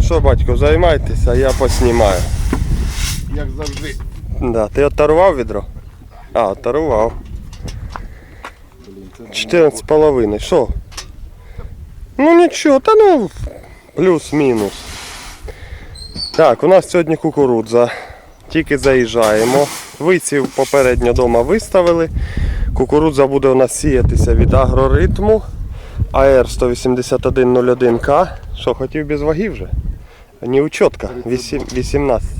Ну що, батько, займайтеся, я поснімаю. Як завжди. Да, ти оторвав відро? А, оторвав. Блін, це 14 з половиною. Що? Ну нічого, та ну плюс-мінус. Так, у нас сьогодні кукурудза. Тільки заїжджаємо. Висів попередньо вдома виставили. Кукурудза буде у нас сіятися від агроритму. АР 18101К. Що, хотів без ваги вже? Ні, учетка. Вісім- 18.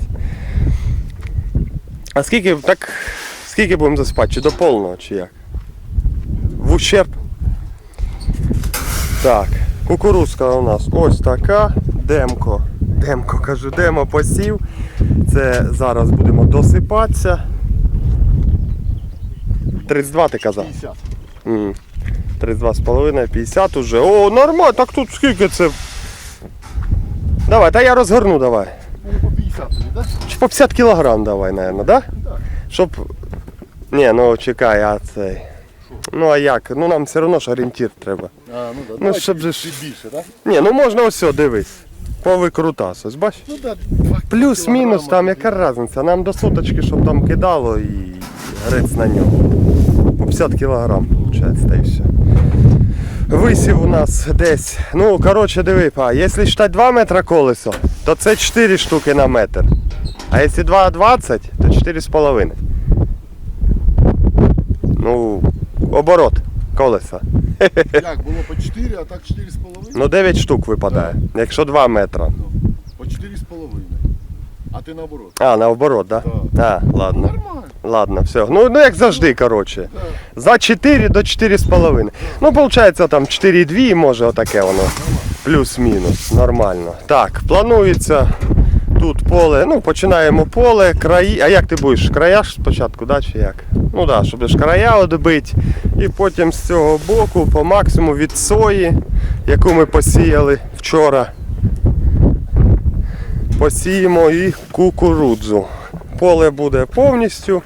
А скільки так. Скільки будемо заспати? Чи до повного, чи як? В ущерб. Так, кукурузка у нас ось така. Демко. Демко кажу, демо посів. Це зараз будемо досипатися. 32 ти казав? 50. М, 32,5, 50 уже. О, нормально, так тут скільки це. Давай, та я розгорну давай. Ну, по 50 тобі, так? Чи по 50 кілограм давай, наверное, да? Так. Щоб. Ні, ну чекай, а цей. Ну а як? Ну нам все одно ж орієнтир треба. А, ну да. Ну, щоб же ж- більше, так? Ні, ну можна ось, дивись. По викрутасу, ось бач? Ну да, два Плюс-мінус там кілограма. яка різниця. Нам до соточки, щоб там кидало і грець на нього. По 50 кілограм, виходить, та й все. Висів у нас десь. Ну, коротше, диви, па, якщо считать 2 метри колесо, то це 4 штуки на метр. А якщо 2,20, то 4,5. Ну, оборот колеса. Як, було по 4, а так 4,5? Ну 9 штук випадає, якщо 2 метри. По 4,5. А ти наоборот. А, наоборот, так? Да? А, ладно. Нормально. Ладно, все. Ну, ну як завжди, коротше. Да. За 4 до 4,5. Ну, виходить, там 4,2 може отаке воно. Плюс-мінус. Нормально. Так, планується тут поле. Ну, починаємо поле, краї. А як ти будеш? Края ж спочатку, да, чи як? Ну так, да, щоб ж края одбити. І потім з цього боку по максимуму від сої, яку ми посіяли вчора. Посіємо і кукурудзу. Поле буде повністю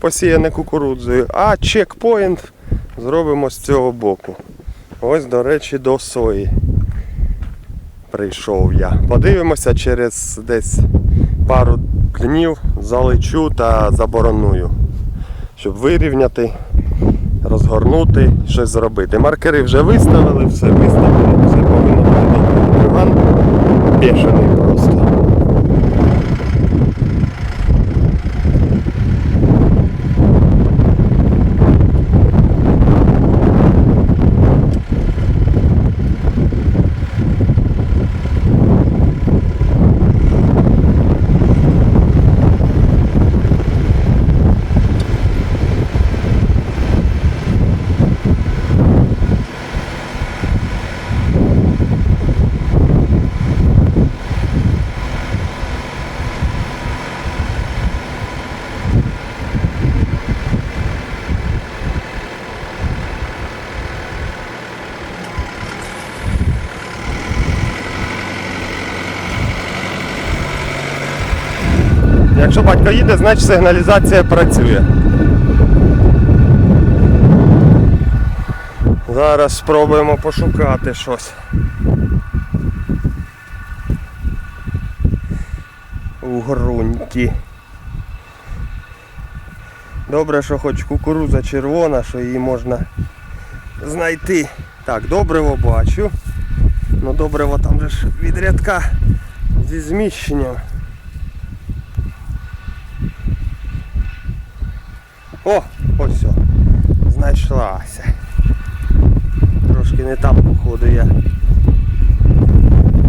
посіяне кукурудзою, а чекпоінт зробимо з цього боку. Ось, до речі, до сої прийшов я. Подивимося через десь пару днів залечу та забороную, щоб вирівняти, розгорнути, щось зробити. Маркери вже виставили, все виставили, все повинно бути. Іван бешений просто. Якщо батько їде, значить сигналізація працює. Зараз спробуємо пошукати щось. У ґрунті. Добре, що хоч кукуруза червона, що її можна знайти. Так, добриво бачу. Ну добриво там же ж від рядка зі зміщенням. О, ось. Знайшлася. Трошки не там, походу, я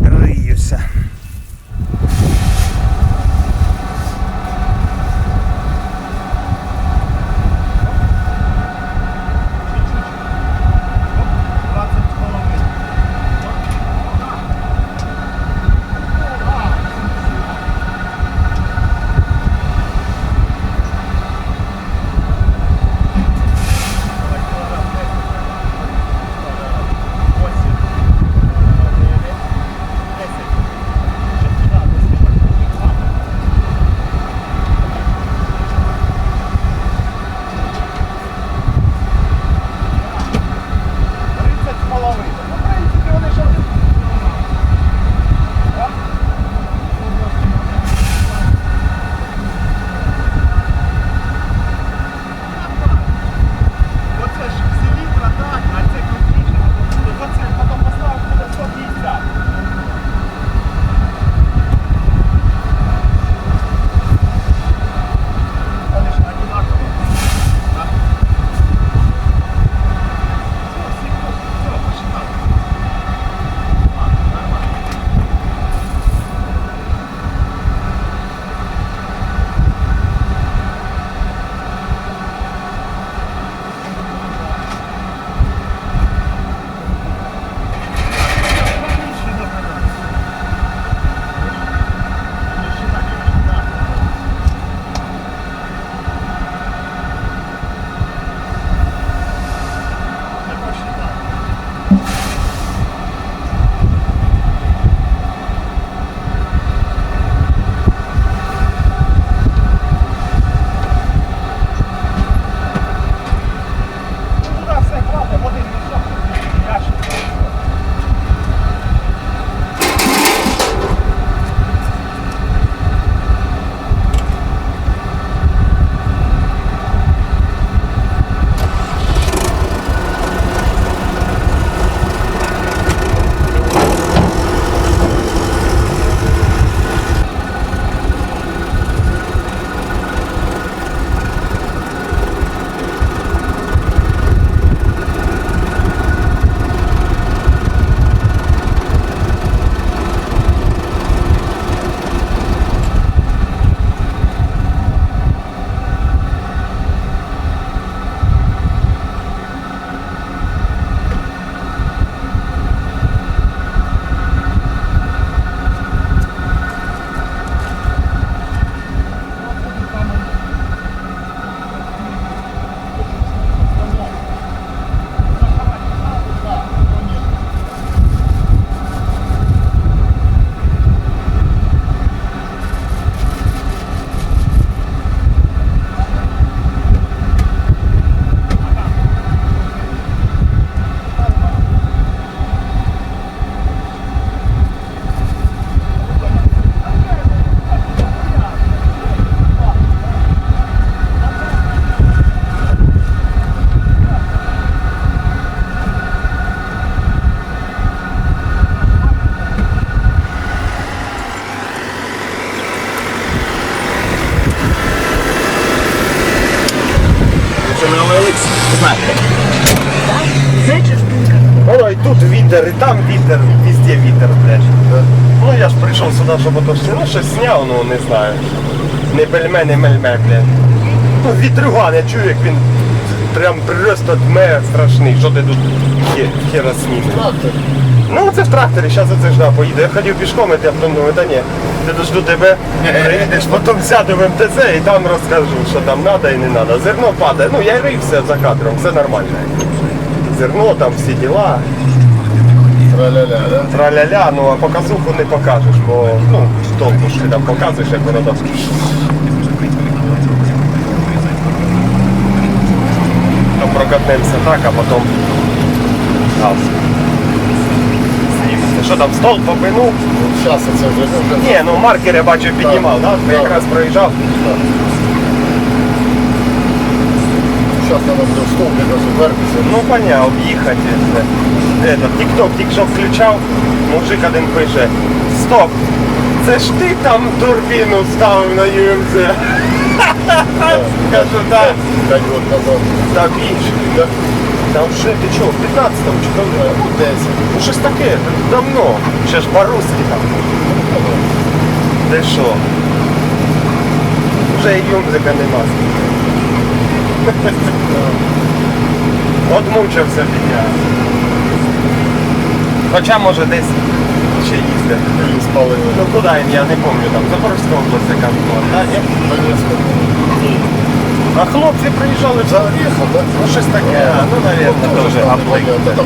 риюся. Там вітер, везде вітер, блядь. Ну я ж прийшов сюди, щоб ото все, ну щось зняв, ну не знаю. Не бельме, не мельме, блядь. Ну вітрюган, я чую, як він прям просто дме страшний. Що ти тут хера снімеш? Ну це в тракторі, зараз оце ж да, поїде. Я ходив пішком, і я потім думаю, та ні, я дожду тебе, приїдеш, потім сяду в МТЗ і там розкажу, що там треба і не треба. Зерно падає. Ну я рився за кадром, все нормально. Зерно, там всі діла, Тра-ля-ля, да? траля-ля, ну а показуху не покажеш, бо ну, толку ж ти там показуєш, як воно там. То прокатнемося так, а потім газ. Що там, стол попинув? Зараз це вже. Ні, ну маркер я бачу піднімав, да? Ти Так. якраз проїжджав. Зараз треба буде в стовпі розвертися. Ну поняв, об'їхати. Це. Тік-ток тільки включав, мужик один пише. Стоп! Це ж ти там турбіну ставив на ЮМЗ. Кажу, так, П'ять років назад. та більше. Там вже ти чого, в 15-му чи коли? Ну, 10. Ну щось таке, давно. Ще ж по-русски там. Ти що? Вже і юмзика нема. От мучився підня. Хоча може десь ще їздив. І. Ну куди він, я не пам'ятаю, там Запорізька область яка була, ні? А хлопці приїжджали вже. Заїхав, так? Ну щось таке, а, ну, навірно, теж гаплик. Та там.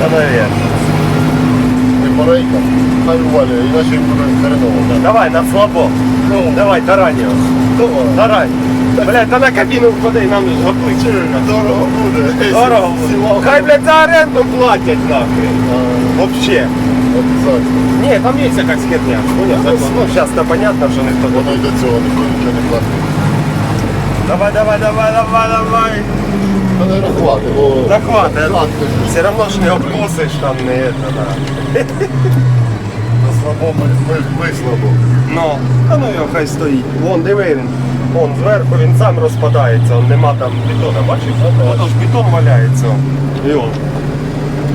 Та, навірно. І порейка. Хай увалює, іначе їм буде хреново. Давай, на слабо. Ну, Давай, тарань його. давай. Тарань. Блядь, та на кабіну входи, нам обличчя. Дорого буде. Дорого. Сіла. Хай, блядь, за оренду платять нахуй. Вообще. Ні, там є якась херня. Ну, зараз то понятно, що ніхто Воно й до цього ніхто нічого не платить. Давай, давай, давай, давай, давай. Та не бо... Все равно ж не обкусиш там не это, да. На слабо ми, слабо. Ну, а ну його хай стоїть. Вон, диви він. Вон зверху він сам розпадається, он нема там бетона, бачиш? Ото ж бетон валяється. І он.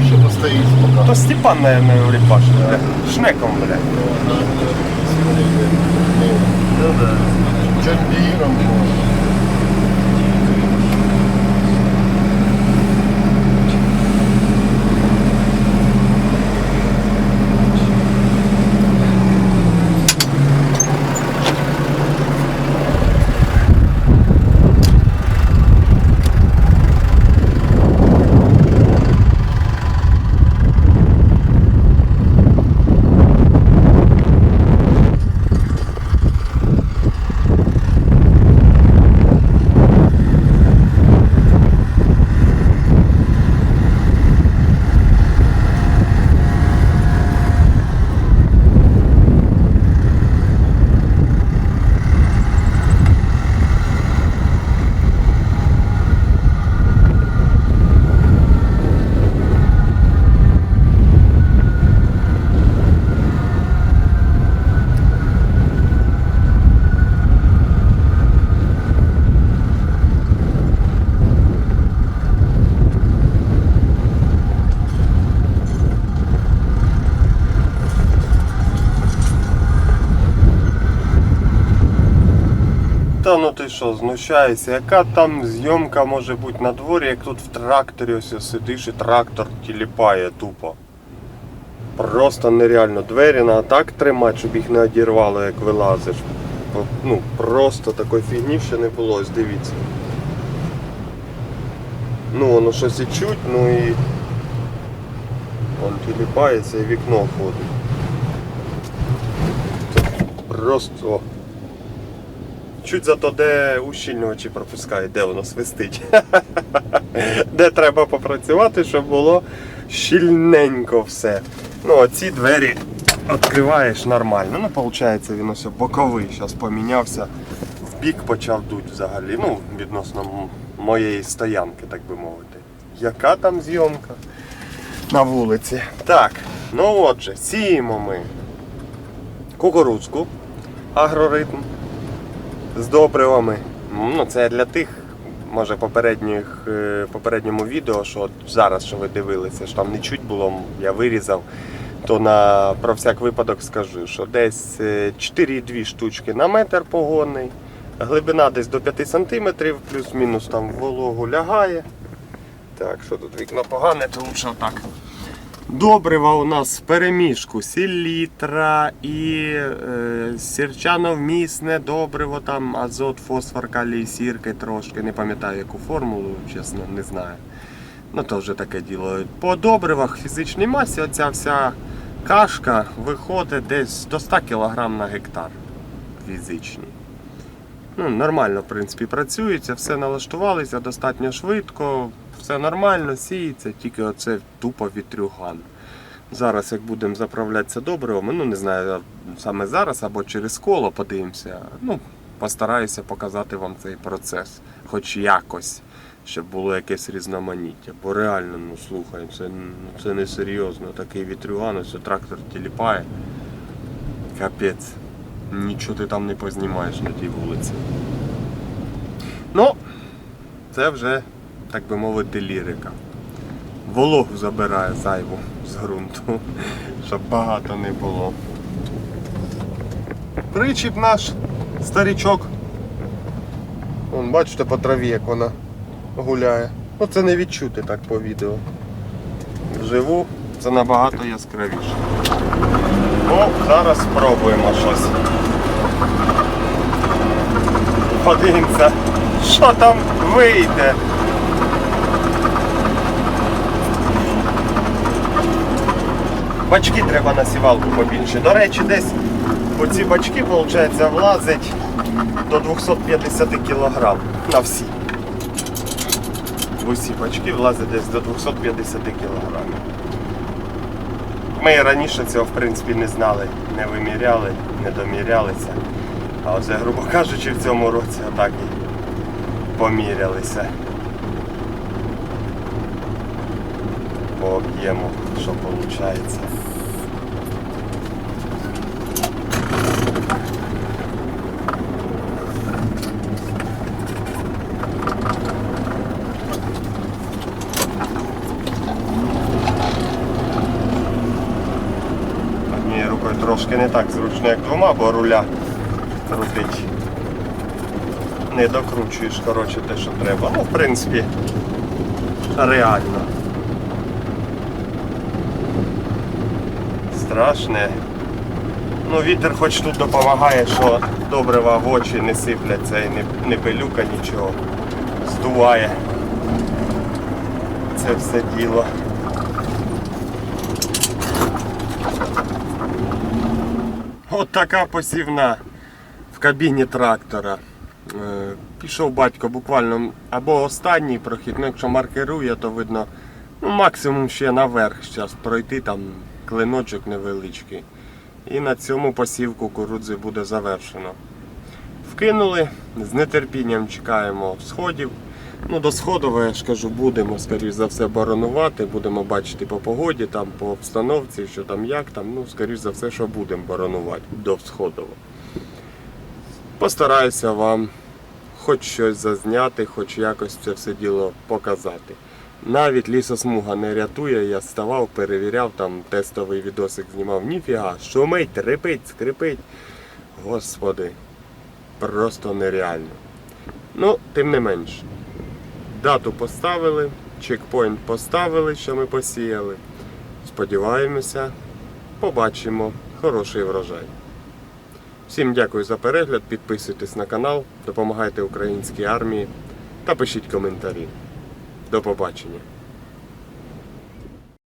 Що постоїть поки. То Степан, наверное, ріпаш, бля. Шнеком, бля. Ну да. Джандіром. Та ну ти що, знущаєшся, яка там зйомка може бути на дворі, як тут в тракторі ось сидиш і трактор тіліпає тупо. Просто нереально. Двері треба так тримати, щоб їх не одірвало, як вилазиш. Ну, просто такої фігні ще не було, ось дивіться. Ну, воно щось і чуть, ну і. Он тіліпається і вікно ходить. Просто. Чуть зато де ущільнювачі пропускає, де воно свистить. де треба попрацювати, щоб було щільненько все. Ну, а ці двері відкриваєш нормально. Ну, виходить, він ось боковий зараз помінявся. В бік почав дуть взагалі. Ну, відносно моєї стоянки, так би мовити. Яка там зйомка на вулиці? Так, ну отже, сіємо ми кукурудзку, агроритм з добривами. Ну, це для тих може попередніх, е, попередньому відео, що зараз, що ви дивилися, що там не чуть було, я вирізав, то на, про всяк випадок скажу, що десь е, 4,2 штучки на метр погонний, глибина десь до 5 см, плюс-мінус там вологу лягає. Так, що тут вікно погане, то лучше отак. Добрива у нас в переміжку селітра і е, сірчановмісне добриво, там азот, фосфор, калій, сірки трошки. Не пам'ятаю яку формулу, чесно, не знаю. Ну то вже таке діло. По добривах фізичній масі оця вся кашка виходить десь до 100 кг на гектар фізичній. Ну, нормально, в принципі, працюється, все налаштувалися достатньо швидко, все нормально, сіється, тільки оце тупо вітрюган. Зараз, як будемо заправлятися добривами, ну не знаю, саме зараз або через коло подивимося. Ну, постараюся показати вам цей процес, хоч якось, щоб було якесь різноманіття. Бо реально, ну слухай, це, ну, це не серйозно. Такий вітрюган, ось трактор тіліпає. Капець. Нічого ти там не познімаєш на тій вулиці. Ну, це вже, так би мовити, лірика. Вологу забирає зайву з ґрунту, щоб багато не було. Причіп наш старічок. Вон, бачите по траві, як вона гуляє. Ну це не відчути так по відео. Вживу це набагато яскравіше. Ну, зараз спробуємо щось. Подивимося, що там вийде. Бачки треба на сівалку побільше. До речі, десь оці бачки, виходить, влазить до 250 кг на всі. Усі бачки влазить десь до 250 кг. Ми раніше цього в принципі не знали, не виміряли, не домірялися. А оце, грубо кажучи, в цьому році отак і помірялися. По об'єму, що виходить. Однією рукою трошки не так зручно, як двома, бо руля крутить. Не докручуєш, коротше, те, що треба. Ну, в принципі, реально. Страшне. Ну, вітер хоч тут допомагає, що добрива в очі не сипляться і не, не пилюка нічого. Здуває. Це все діло. От така посівна в кабіні трактора. Е, Пішов батько буквально або останній прохід, ну якщо маркерує, то видно ну, максимум ще наверх зараз пройти, там клиночок невеличкий. І на цьому посів кукурудзи буде завершено. Вкинули, з нетерпінням чекаємо сходів. Ну, до сходового, я ж кажу, будемо, скоріш за все, боронувати, будемо бачити по погоді, там, по обстановці, що там як там, ну, скоріш за все, що будемо боронувати до сходового. Постараюся вам хоч щось зазняти, хоч якось це все діло показати. Навіть лісосмуга не рятує, я ставав, перевіряв, там тестовий відосик знімав, ніфіга, шумить, репить, скрипить. Господи, просто нереально. Ну, тим не менш. Дату поставили, чекпоінт поставили, що ми посіяли. Сподіваємося, побачимо хороший врожай. Всім дякую за перегляд, підписуйтесь на канал, допомагайте українській армії та пишіть коментарі. До побачення.